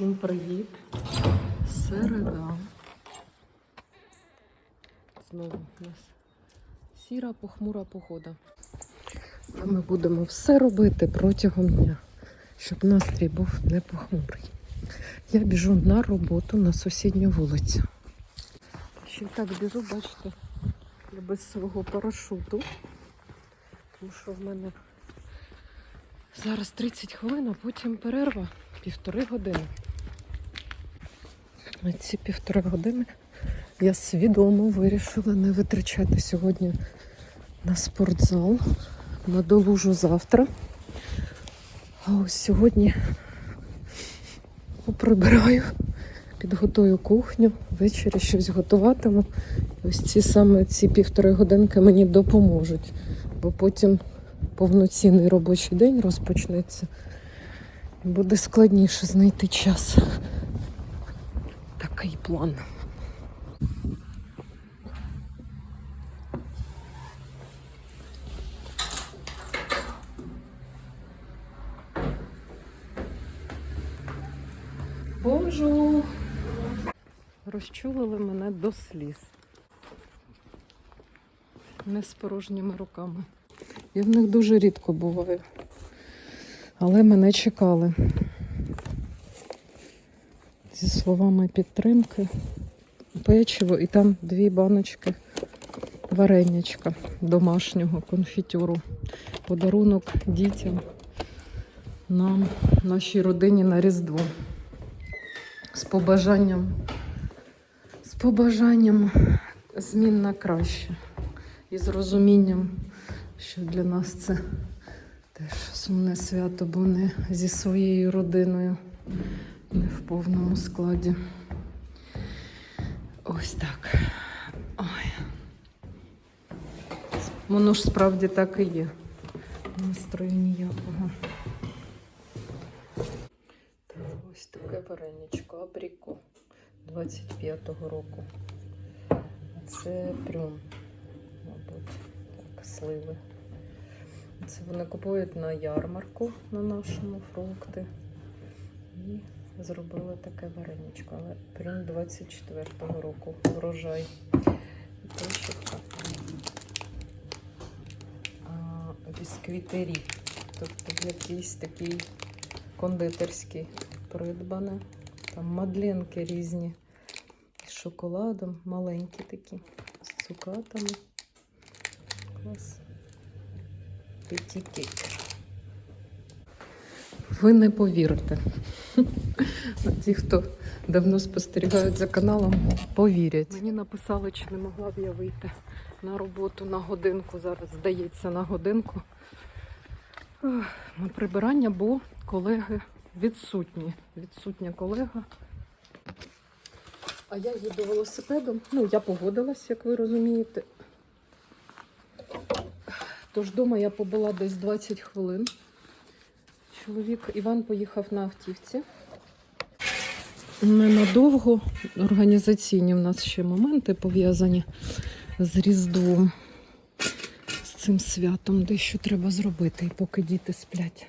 Всім привіт. Середа. Знову у нас сіра похмура погода. А ми будемо все робити протягом дня, щоб настрій був не похмурий. Я біжу на роботу на сусідню вулицю. Ще так біжу, бачите, без свого парашуту, тому що в мене зараз 30 хвилин, а потім перерва півтори години. А ці півтори години я свідомо вирішила не витрачати сьогодні на спортзал. Надолужу завтра. А ось сьогодні поприбираю, підготую кухню, ввечері щось готуватиму. Ось ці саме ці півтори годинки мені допоможуть, бо потім повноцінний робочий день розпочнеться. Буде складніше знайти час. Такий план. Бонжур! Розчулили мене до сліз. Не з порожніми руками. Я в них дуже рідко буваю. Але мене чекали. Зі словами підтримки. Печиво і там дві баночки варенячка домашнього конфітюру. Подарунок дітям, нам, нашій родині на Різдво. З побажанням, з побажанням змін на краще. І з розумінням, що для нас це теж сумне свято, бо не зі своєю родиною, не в повному складі. Ось так. Ой. Воно ж справді так і є. Настрою ніякого. Ось таке вареничко, абріко 25-го року. Це прям, мабуть, так, сливи. Це вони купують на ярмарку на нашому фрукти. І зробили таке вареничко, але прям 24-го року врожай. І пишітка. А, бісквітері. Тобто якийсь такий кондитерський придбане. Там мадлінки різні. З шоколадом, маленькі такі, з цукатами. Клас. Петі Ви не повірите. Ті, хто давно спостерігають за каналом, повірять. Мені написали, чи не могла б я вийти на роботу на годинку. Зараз здається на годинку. На прибирання, бо колеги відсутні. Відсутня колега. А я їду велосипедом. Ну, я погодилась, як ви розумієте. Тож вдома я побула десь 20 хвилин. Чоловік Іван поїхав на автівці. Ненадовго організаційні в нас ще моменти пов'язані з Різдвом, з цим святом, дещо треба зробити, і поки діти сплять.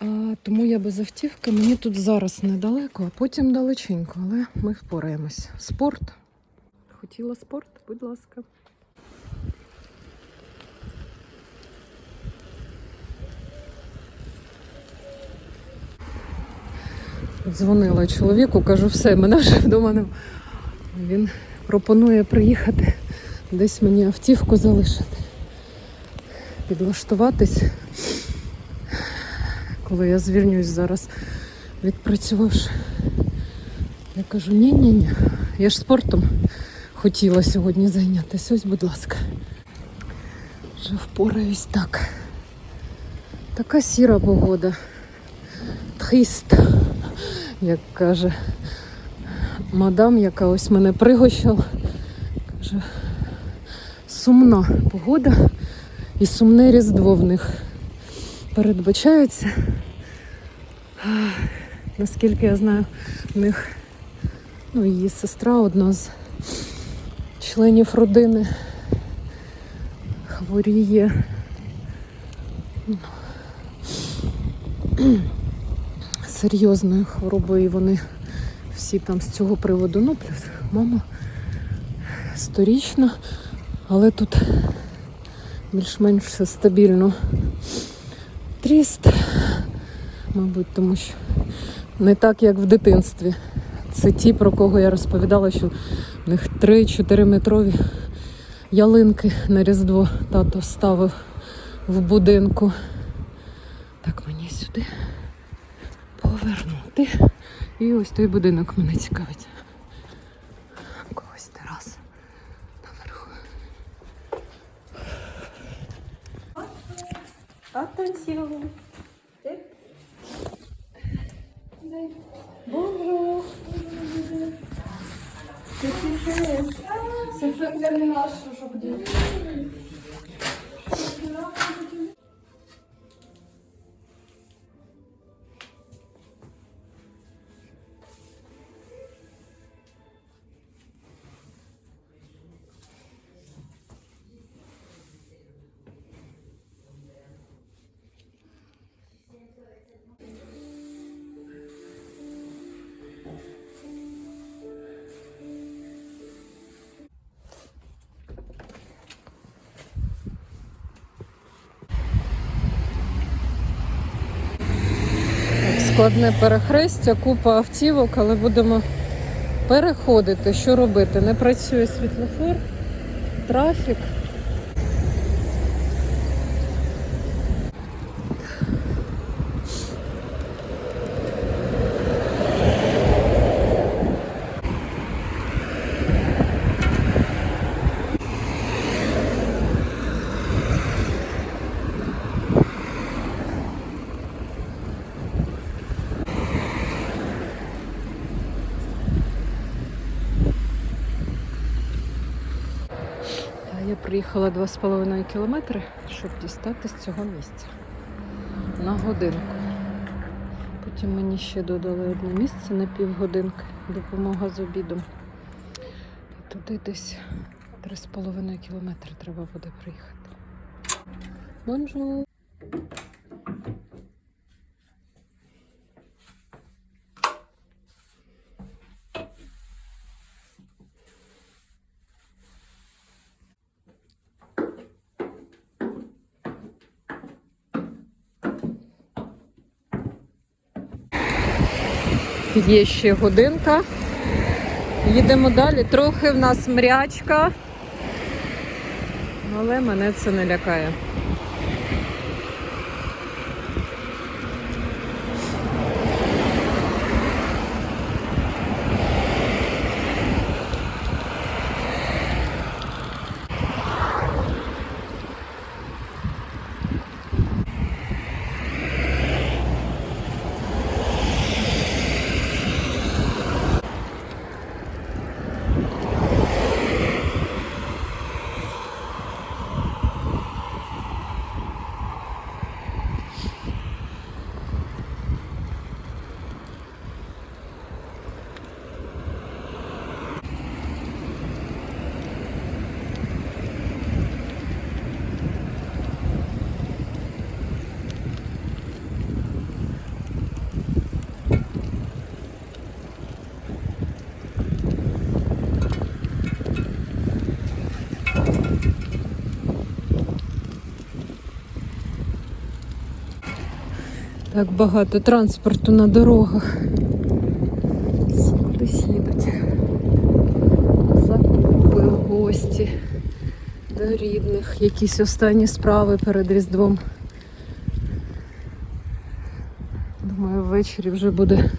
А, тому я без автівки. Мені тут зараз недалеко, а потім далеченько, але ми впораємось. Спорт. Хотіла спорт, будь ласка. Дзвонила чоловіку, кажу, все, мене вже вдома нема. Він пропонує приїхати, десь мені автівку залишити, підлаштуватись. Коли я звільнюсь зараз, відпрацювавши, я кажу, ні-ні-ні, я ж спортом хотіла сьогодні зайнятися. Ось, будь ласка. Вже впораюсь так. Така сіра погода. Тхист, як каже мадам, яка ось мене пригощала. Каже, сумна погода і сумне різдво в них передбачається. Наскільки я знаю, в них ну, її сестра одна з членів родини хворіє. Серйозною хворобою. І вони всі там з цього приводу. Ну, плюс мама сторічна, але тут більш-менш стабільно. Тріст, мабуть, тому що не так, як в дитинстві. Це ті, про кого я розповідала, що в них 3-4 метрові ялинки на Різдво тато ставив в будинку. Так мені сюди повернути. І ось той будинок мене цікавить. Когось тераса наверху. Attention. Bonjour. C'est le ménage aujourd'hui. Складне перехрестя, купа автівок, але будемо переходити. Що робити? Не працює світлофор, трафік. А я приїхала 2,5 кілометри, щоб дістати з цього місця на годинку. Потім мені ще додали одне місце на півгодинки, допомога з обідом. І туди десь 3,5 кілометри треба буде приїхати. Бонжур! Є ще годинка. Їдемо далі. Трохи в нас мрячка, але мене це не лякає. Так багато транспорту на дорогах. Всі Кудись їдуть. Закупи, гості до рідних, якісь останні справи перед Різдвом. Думаю, ввечері вже буде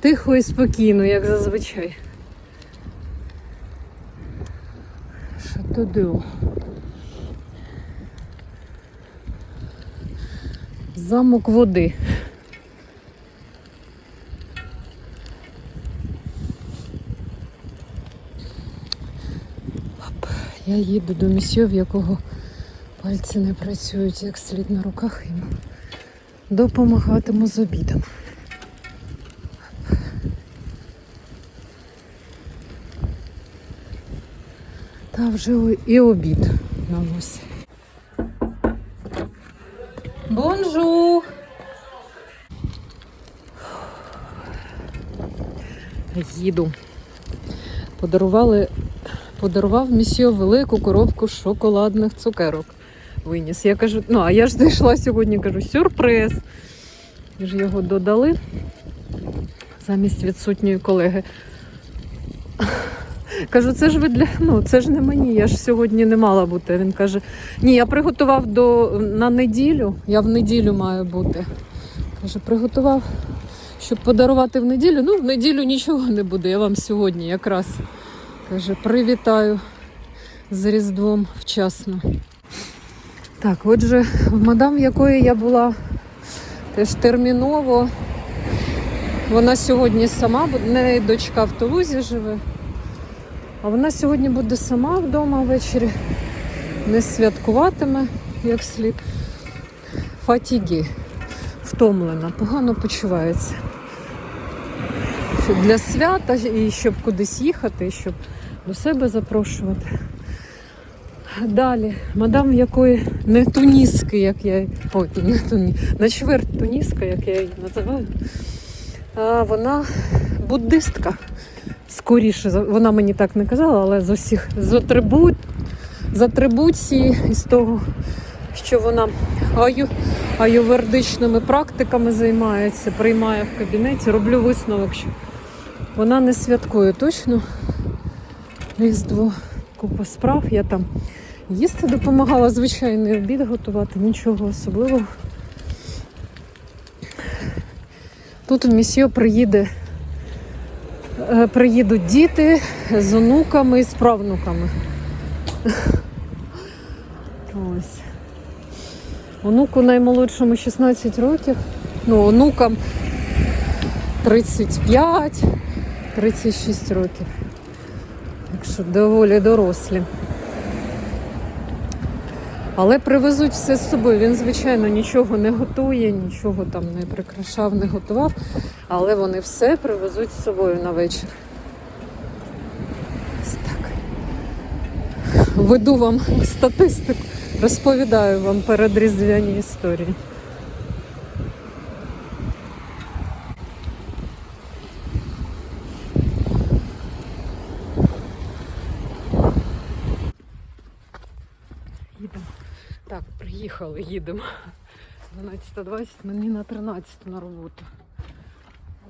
тихо і спокійно, як зазвичай. Шатодео. Замок води. Я їду до місьо, в якого пальці не працюють як слід на руках, йому допомагатиму з обідом. Та вже і обід на носі. Бонжур! Їду. Подарували, подарував місьо велику коробку шоколадних цукерок. Виніс. Я кажу, ну, а я ж знайшла сьогодні, кажу, сюрприз. Ж його додали замість відсутньої колеги. Кажу, це ж ви для ну це ж не мені, я ж сьогодні не мала бути. Він каже: Ні, я приготував до на неділю. Я в неділю маю бути. Каже, приготував, щоб подарувати в неділю. Ну, в неділю нічого не буде. Я вам сьогодні якраз каже, привітаю з Різдвом вчасно. Так, отже, в мадам, в якої я була теж терміново. Вона сьогодні сама, в неї дочка в Тулузі живе. А вона сьогодні буде сама вдома ввечері, не святкуватиме як слід. Фатігі, втомлена, погано почувається. Щоб для свята і щоб кудись їхати, і щоб до себе запрошувати. Далі, мадам, якої не туніски, як я ой, не туні, на чверть туніска, як я її називаю. А вона буддистка. Скоріше, вона мені так не казала, але з усіх з атрибут, з атрибуції і з того, що вона аю, аювердичними практиками займається, приймає в кабінеті, роблю висновок, що вона не святкує точно Різдво, купа справ. Я там їсти допомагала, звичайний обід готувати, нічого особливого. Тут в місьо приїде, приїдуть діти з онуками з правнуками. Ось. Онуку наймолодшому 16 років, ну, онукам 35, 36 років. Так що доволі дорослі. Але привезуть все з собою. Він, звичайно, нічого не готує, нічого там не прикрашав, не готував, але вони все привезуть з собою на вечір. Ось так. Веду вам статистику, розповідаю вам передріздвяні історії. Їдемо. Так, приїхали, їдемо. 12.20, мені на 13 на роботу.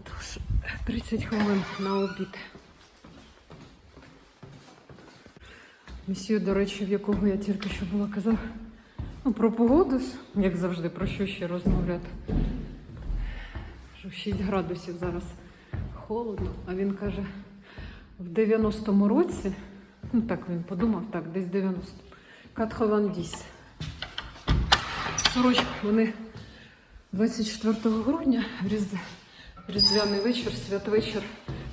Тож 30 хвилин на обід. Місію, до речі, в якого я тільки що була казав. Ну, про погоду, як завжди, про що ще розмовляти. Що 6 градусів зараз холодно, а він каже, в 90-му році, ну так він подумав, так, десь 90. Катховандіс. Сорочки, вони 24 грудня, Різдвяний вечір, святвечір,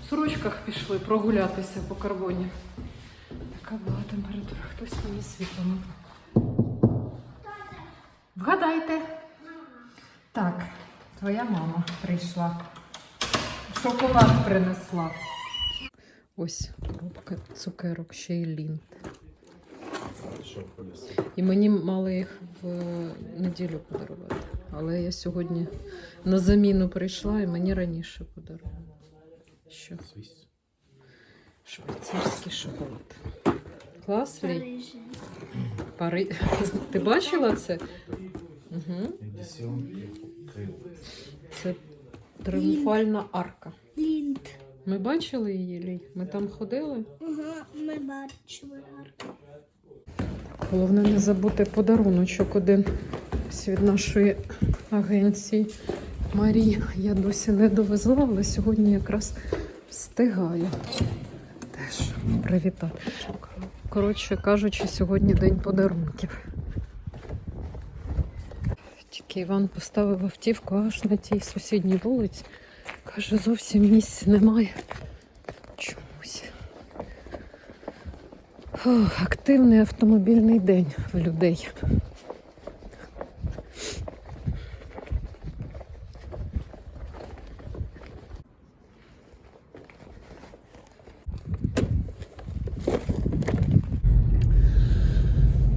в сорочках пішли прогулятися по карбоні. Така була температура. Хтось мені світло. Вгадайте. Так, твоя мама прийшла. Шоколад принесла. Ось коробка цукерок, ще й лінт. І мені мали їх в неділю подарувати. Але я сьогодні на заміну прийшла і мені раніше подарували. Що? Швейцарський шоколад. Клас? Парижі. Пари... Ти бачила це? Угу. Це тріумфальна арка. Лінд. Ми бачили її, Лі? Ми там ходили. Ага, ми бачили арку. Головне не забути подаруночок один від нашої агенції Марії. Я досі не довезла, але сьогодні якраз встигаю теж привітати. Коротше кажучи, сьогодні день подарунків. Тільки Іван поставив автівку аж на тій сусідній вулиці. Каже, зовсім місць немає. Фух, активний автомобільний день в людей.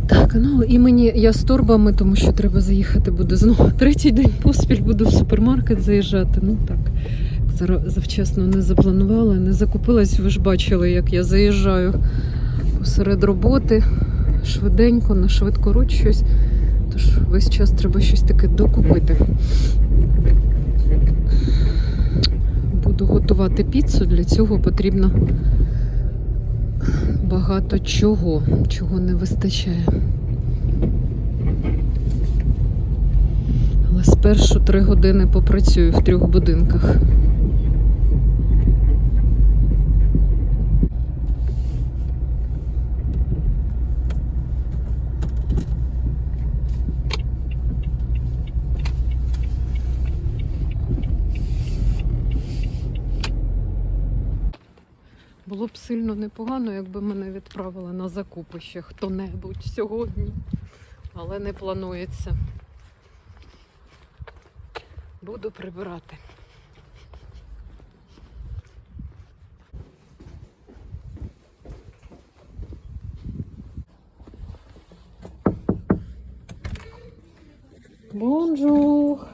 Так, ну і мені я з турбами, тому що треба заїхати буде знову. Третій день поспіль буду в супермаркет заїжджати. Ну так, завчасно не запланувала, не закупилась. Ви ж бачили, як я заїжджаю посеред роботи швиденько, на швидкоруч щось. Тож весь час треба щось таке докупити. Буду готувати піцу. Для цього потрібно багато чого, чого не вистачає. Але спершу три години попрацюю в трьох будинках. Було непогано, якби мене відправили на закупи ще хто-небудь сьогодні, але не планується. Буду прибирати. Бонжур!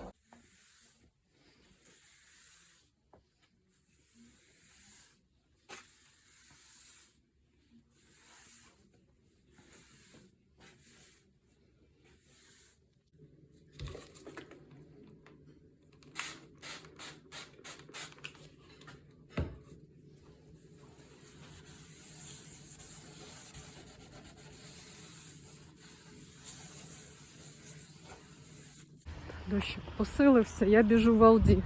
Дощик посилився, я біжу в Алді.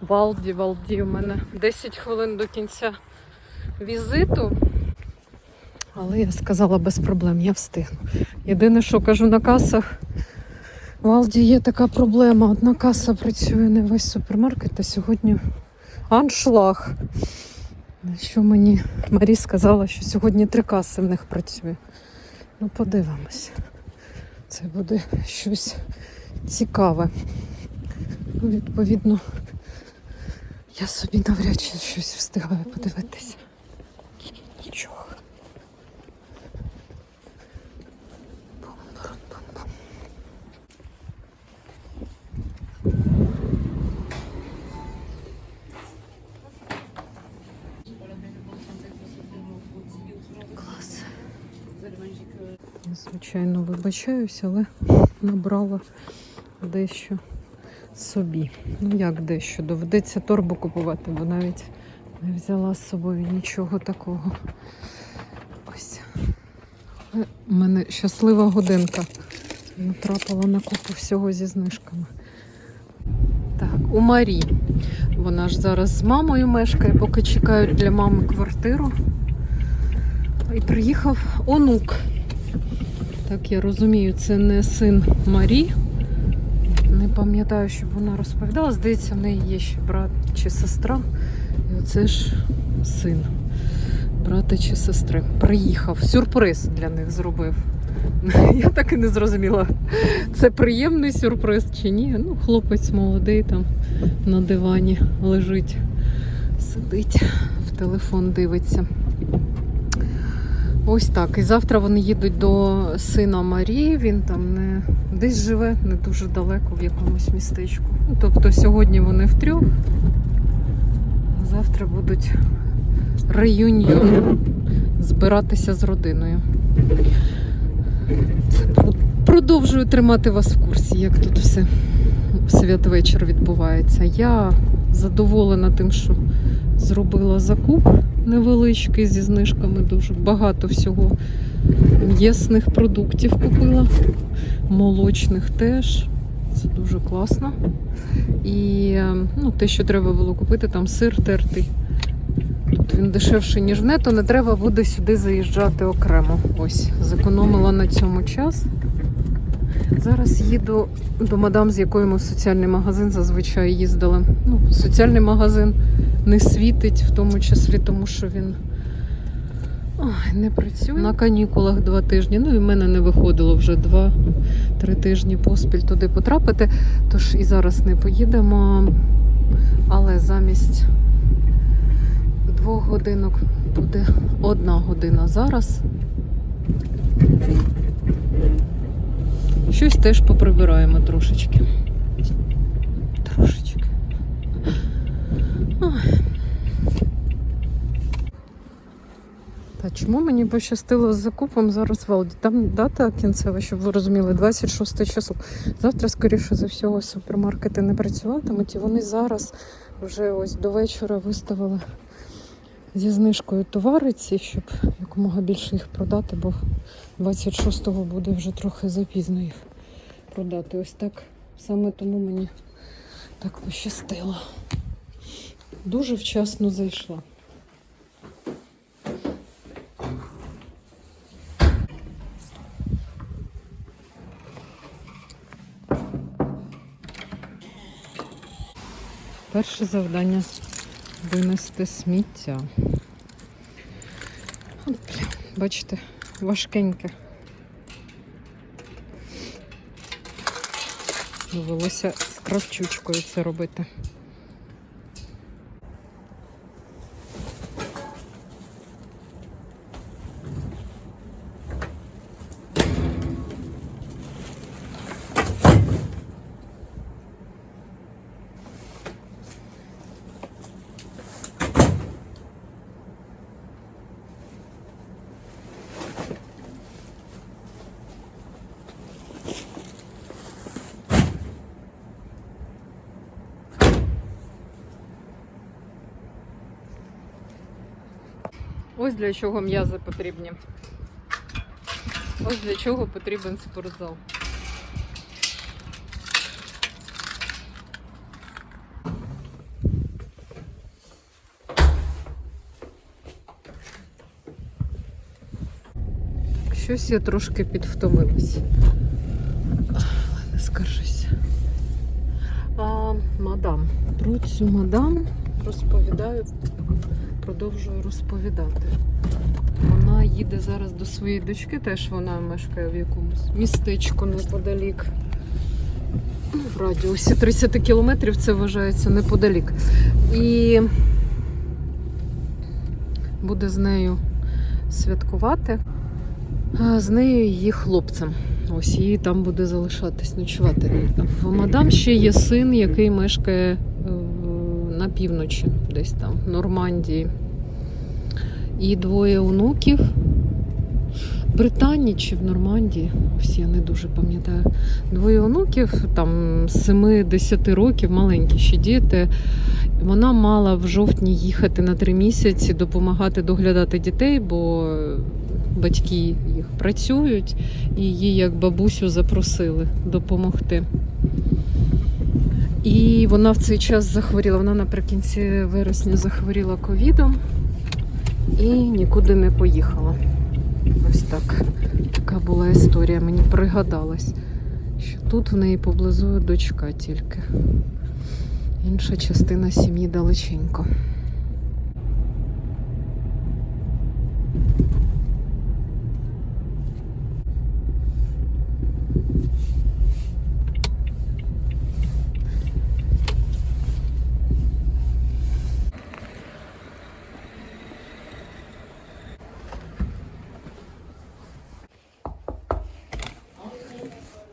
В Алді, в Алді. У мене 10 хвилин до кінця візиту. Але я сказала без проблем, я встигну. Єдине, що кажу на касах, в Алді є така проблема. Одна каса працює не весь супермаркет, а сьогодні аншлаг. Що мені Марі сказала, що сьогодні три каси в них працює. Ну, подивимось. Це буде щось цікаве. Відповідно, я собі навряд чи щось встигаю подивитися. Нічого. Клас. Я, звичайно, вибачаюсь, але набрала дещо собі. Ну як дещо? Доведеться торбу купувати, бо навіть не взяла з собою нічого такого. Ось. У мене щаслива годинка. Натрапила на купу всього зі знижками. Так, у Марі. Вона ж зараз з мамою мешкає, поки чекають для мами квартиру. І приїхав онук. Так, я розумію, це не син Марі. Не пам'ятаю, щоб вона розповідала. Здається, в неї є ще брат чи сестра. І оце ж син брата чи сестри. Приїхав. Сюрприз для них зробив. Я так і не зрозуміла, це приємний сюрприз чи ні. Ну, хлопець молодий там на дивані лежить, сидить, в телефон дивиться. Ось так. І завтра вони їдуть до сина Марії. Він там не десь живе, не дуже далеко в якомусь містечку. Ну, тобто сьогодні вони втрьох, а завтра будуть реюньйон збиратися з родиною. Продовжую тримати вас в курсі, як тут все святвечір відбувається. Я задоволена тим, що зробила закуп невеличкий зі знижками. Дуже багато всього м'ясних продуктів купила, молочних теж. Це дуже класно. І е, ну, те, що треба було купити, там сир тертий. Тут він дешевший, ніж в нето, не треба буде сюди заїжджати окремо. Ось, зекономила на цьому час. Зараз їду до мадам, з якою ми в соціальний магазин зазвичай їздили. Ну, соціальний магазин не світить, в тому числі, тому що він ой, не працює. На канікулах два тижні. Ну і в мене не виходило вже два-три тижні поспіль туди потрапити. Тож і зараз не поїдемо. Але замість двох годинок буде одна година зараз. Щось теж поприбираємо трошечки. Та чому мені пощастило з закупом зараз в Алді? Там дата кінцева, щоб ви розуміли, 26 число. Завтра, скоріше за всього, супермаркети не працюватимуть, і вони зараз вже ось до вечора виставили зі знижкою товариці, щоб якомога більше їх продати, бо 26-го буде вже трохи запізно їх продати. Ось так саме тому мені так пощастило. Дуже вчасно зайшла. Перше завдання винести сміття. Бачите, важкеньке. Довелося з кравчучкою це робити. Ось для чого м'язи потрібні. Ось для чого потрібен спортзал. Щось я трошки підвтомилась. Не скаржуся. А, мадам. Про цю мадам розповідаю продовжую розповідати. Вона їде зараз до своєї дочки, теж вона мешкає в якомусь містечку неподалік. Ну, в радіусі 30 кілометрів це вважається неподалік. І буде з нею святкувати. А з нею її хлопцем. Ось її там буде залишатись, ночувати. В мадам ще є син, який мешкає е, на півночі, десь там, в Нормандії. І двоє онуків. Британії чи в Нормандії, всі я не дуже пам'ятаю. Двоє онуків, там 7-10 років, маленькі ще діти. Вона мала в жовтні їхати на три місяці, допомагати доглядати дітей, бо батьки їх працюють, і її як бабусю запросили допомогти. І вона в цей час захворіла. Вона наприкінці вересня захворіла ковідом і нікуди не поїхала. Ось так. Така була історія. Мені пригадалось, що тут в неї поблизу дочка тільки. Інша частина сім'ї далеченько.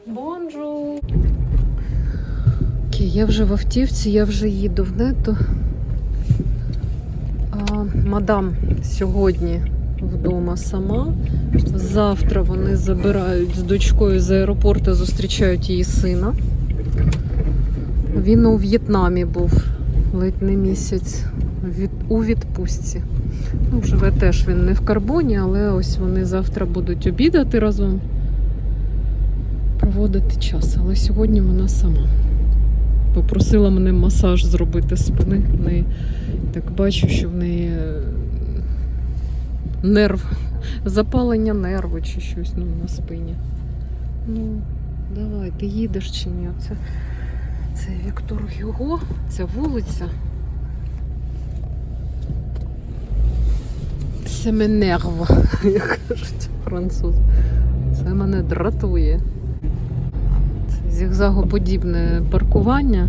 Бонжу! Окей, я вже в автівці, я вже їду в нету. А, мадам сьогодні вдома сама. Завтра вони забирають з дочкою з аеропорту, зустрічають її сина. Він у В'єтнамі був ледь не місяць від, у відпустці. Ну, живе теж він не в карбоні, але ось вони завтра будуть обідати разом, проводити час. Але сьогодні вона сама. Попросила мене масаж зробити спини. В так бачу, що в неї е, нерв, запалення нерву чи щось ну, на спині. Ну, давай, ти їдеш чи ні? Це, це Віктор Гюго, ця вулиця. Це менерва, як кажуть французи. Це мене дратує. Зігзагоподібне паркування.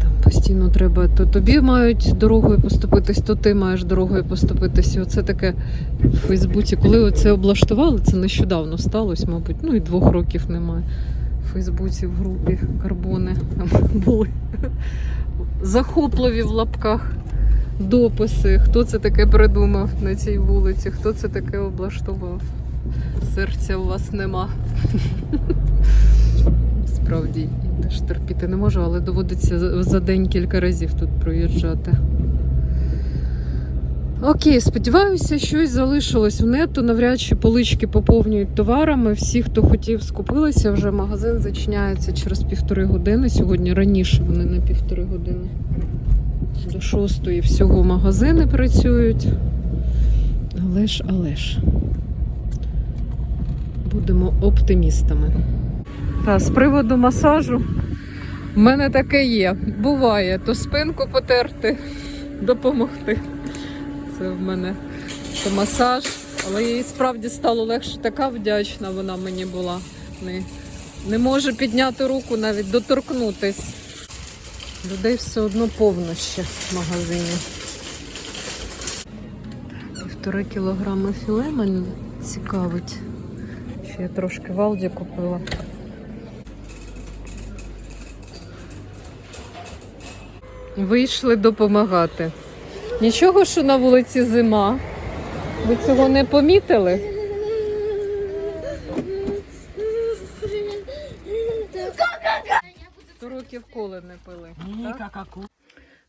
Там постійно треба, то тобі мають дорогою поступитись, то ти маєш дорогою поступитись. І оце таке в Фейсбуці. Коли це облаштували, це нещодавно сталося, мабуть, ну і двох років немає. В Фейсбуці в групі карбони були захопливі в лапках дописи, хто це таке придумав на цій вулиці, хто це таке облаштував. Серця у вас нема. Справді, я теж терпіти не можу, але доводиться за день кілька разів тут проїжджати. Окей, сподіваюся, щось залишилось в нету. Навряд чи полички поповнюють товарами. Всі, хто хотів, скупилися. Вже магазин зачиняється через півтори години. Сьогодні раніше вони на півтори години. До шостої всього магазини працюють. Але ж, але ж. Будемо оптимістами. Та, з приводу масажу. в мене таке є. Буває, то спинку потерти, допомогти. Це в мене то масаж. Але їй справді стало легше. Така вдячна вона мені була. Не, не може підняти руку, навіть доторкнутись. Людей все одно повно ще в магазині. Півтори кілограми філе мене цікавить. Ще я трошки валді купила. Вийшли допомагати. Нічого, що на вулиці зима. Ви цього не помітили? Сто років коли не пили. так?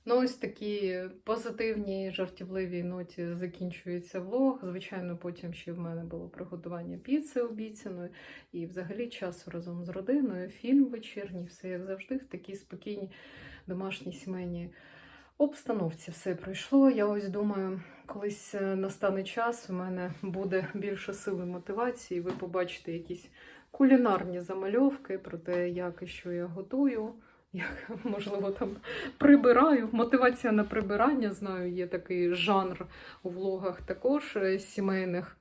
Ну, ось такі позитивні жартівливі ноті закінчується влог. Звичайно, потім ще в мене було приготування піци обіцяної. І взагалі часу разом з родиною, фільм вечірній, все як завжди, в такій спокійній домашній сімейній обстановці все пройшло. Я ось думаю, колись е, настане час, у мене буде більше сили мотивації. Ви побачите якісь кулінарні замальовки про те, як і що я готую. Як можливо там прибираю. Мотивація на прибирання, знаю, є такий жанр у влогах також е, сімейних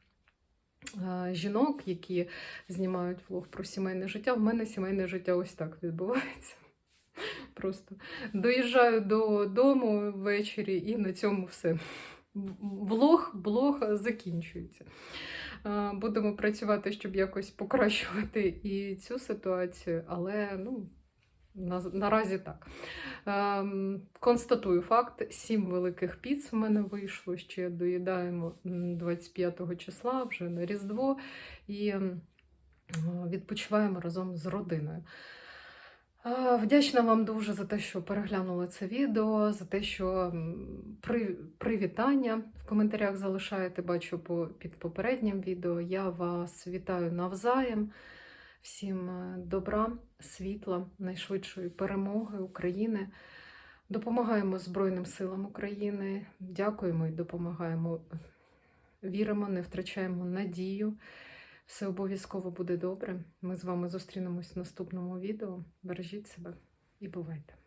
е, жінок, які знімають влог про сімейне життя. В мене сімейне життя ось так відбувається. Просто доїжджаю додому ввечері і на цьому все. Влог, блог закінчується. Будемо працювати, щоб якось покращувати і цю ситуацію, але ну, на, наразі так. Ем, констатую факт: сім великих піц в мене вийшло. Ще доїдаємо м, 25 числа вже на Різдво і відпочиваємо разом з родиною. Вдячна вам дуже за те, що переглянули це відео, за те, що при, привітання в коментарях залишаєте, бачу під попереднім відео. Я вас вітаю навзаєм. Всім е, добра, світла, найшвидшої перемоги України. Допомагаємо Збройним силам України. Дякуємо і допомагаємо. Віримо, не втрачаємо надію. Все обов'язково буде добре. Ми з вами зустрінемось в наступному відео. Бережіть себе і бувайте!